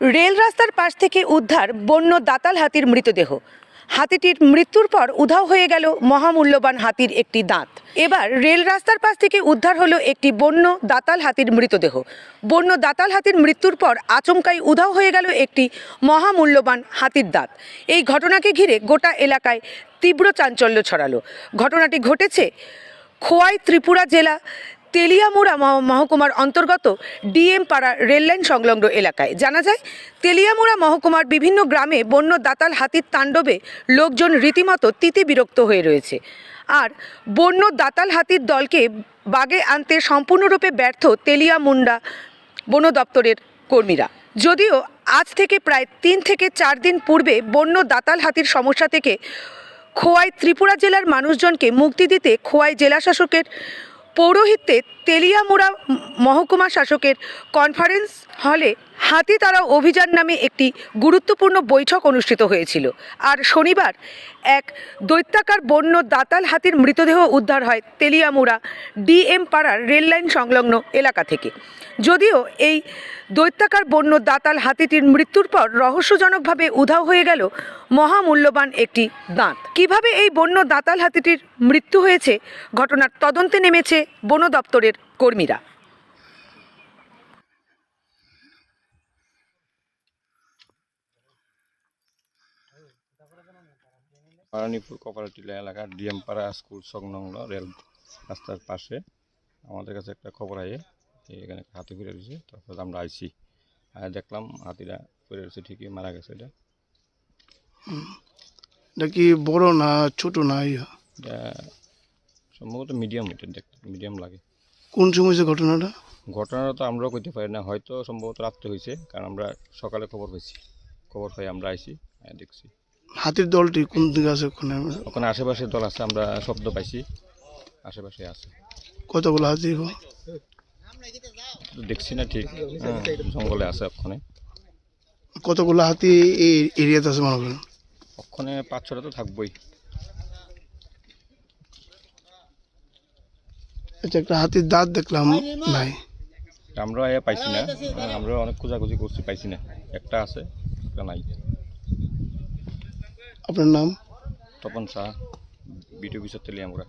Rail রাস্তার পাশ থেকে উদ্ধার বন্য দাতাল হাতির মৃতদেহ। হাতিটির মৃত্যুর পর উধাও হয়ে গেল মহামূল্যবান হাতির একটি দাঁত। এবার রেল রাস্তার পাশ থেকে উদ্ধার হলো একটি বন্য দাতাল হাতির মৃতদেহ। বন্য দাতাল হাতির মৃত্যুর পর আচমকাই উধাও হয়ে গেল একটি মহামূল্যবান হাতির দাঁত। এই ঘটনাকে ঘিরে গোটা এলাকায় তীব্র চাঞ্চল্য ছড়ালো। ঘটনাটি ঘটেছে খোয়াই ত্রিপুরা জেলা তেলিয়ামুড়া মহ- মহকুমার অন্তর্গত ডিএম পাড়া রেললাইন সংলগ্ন এলাকায়। জানা যায়, তেলিয়ামুড়া মহকুমার বিভিন্ন গ্রামে বন্য দাতাল হাতির তাণ্ডবে লোকজন রীতিমতো তিতি বিরক্ত হয়ে রয়েছে। আর বন্য দাতাল হাতির দলকে বাগে আনতে সম্পূর্ণরূপে ব্যর্থ তেলিয়ামুন্ডা বন দপ্তরের কর্মীরা। যদিও আজ থেকে প্রায় তিন থেকে চার দিন পূর্বে বন্য দাতাল হাতির সমস্যা থেকে খোয়াই ত্রিপুরা জেলার মানুষজনকে মুক্তি দিতে খোয়াই জেলা শাসকের পৌরোহিত্যে তেলিয়ামুড়া মহকুমা শাসকের কনফারেন্স হলে হাতি তারা অভিযান নামে একটি গুরুত্বপূর্ণ বৈঠক অনুষ্ঠিত হয়েছিল। আর শনিবার এক দৈত্যাকার বন্য দাতাল হাতির মৃতদেহ উদ্ধার হয় তেলিয়ামুড়া ডিএম পাড়ার রেললাইন সংলগ্ন এলাকা থেকে। যদিও এই দৈত্যাকার বন্য দাতাল হাতিটির মৃত্যুর পর রহস্যজনকভাবে উধাও হয়ে গেল মহামূল্যবান একটি দাঁত। কীভাবে এই বন্য দাতাল হাতিটির মৃত্যু হয়েছে, ঘটনার তদন্তে নেমেছে বন দপ্তরের কর্মীরা। পারানিপুর কপারেটিভ এলাকার ডিএমপাড়া স্কুল সংলগ্ন রেল রাস্তার পাশে। আমাদের কাছে একটা খবর আয়ে এখানে হাতি ফিরে রয়েছে তারপর আমরা আইছি। আর দেখলাম হাতিটা ফিরে রয়েছে ঠিকই মারা গেছে এটা। এটা কি বড় না ছোট না ইয়া? এটা সম্ভবত মিডিয়াম এটা দেখতে মিডিয়াম লাগে। কোন সময় হয়েছে ঘটনাটা? ঘটনাটা তো আমরাও করতে পারি না হয়তো সম্ভবত রাত্রে হয়েছে কারণ আমরা সকালে খবর পেয়েছি খবর পাই আমরা আইছি দেখছি। হাতির দলটি কোন দিকে আছে ওখানে? ওখানে আশেপাশে দল আছে আমরা শব্দ পাইছি। আশেপাশে আছে। কতগুলো হাতি? দেখছি না ঠিক। হ্যাঁ, জঙ্গলে আছে ওখানে। কতগুলো হাতি এই এরিয়াতে আছে মনে করেন? ওখানে পাঁচ ছটা তো থাকবোই। আচ্ছা একটা হাতির দাঁত দেখলাম নাই আমরা পাইছি না। হ্যাঁ, আমরা অনেক খোঁজাখুঁজি করছি পাইছি না। একটা আছে একটা নাই। আপনার নাম? তপন শাহ বিটিও বিষয় তেলি আমরা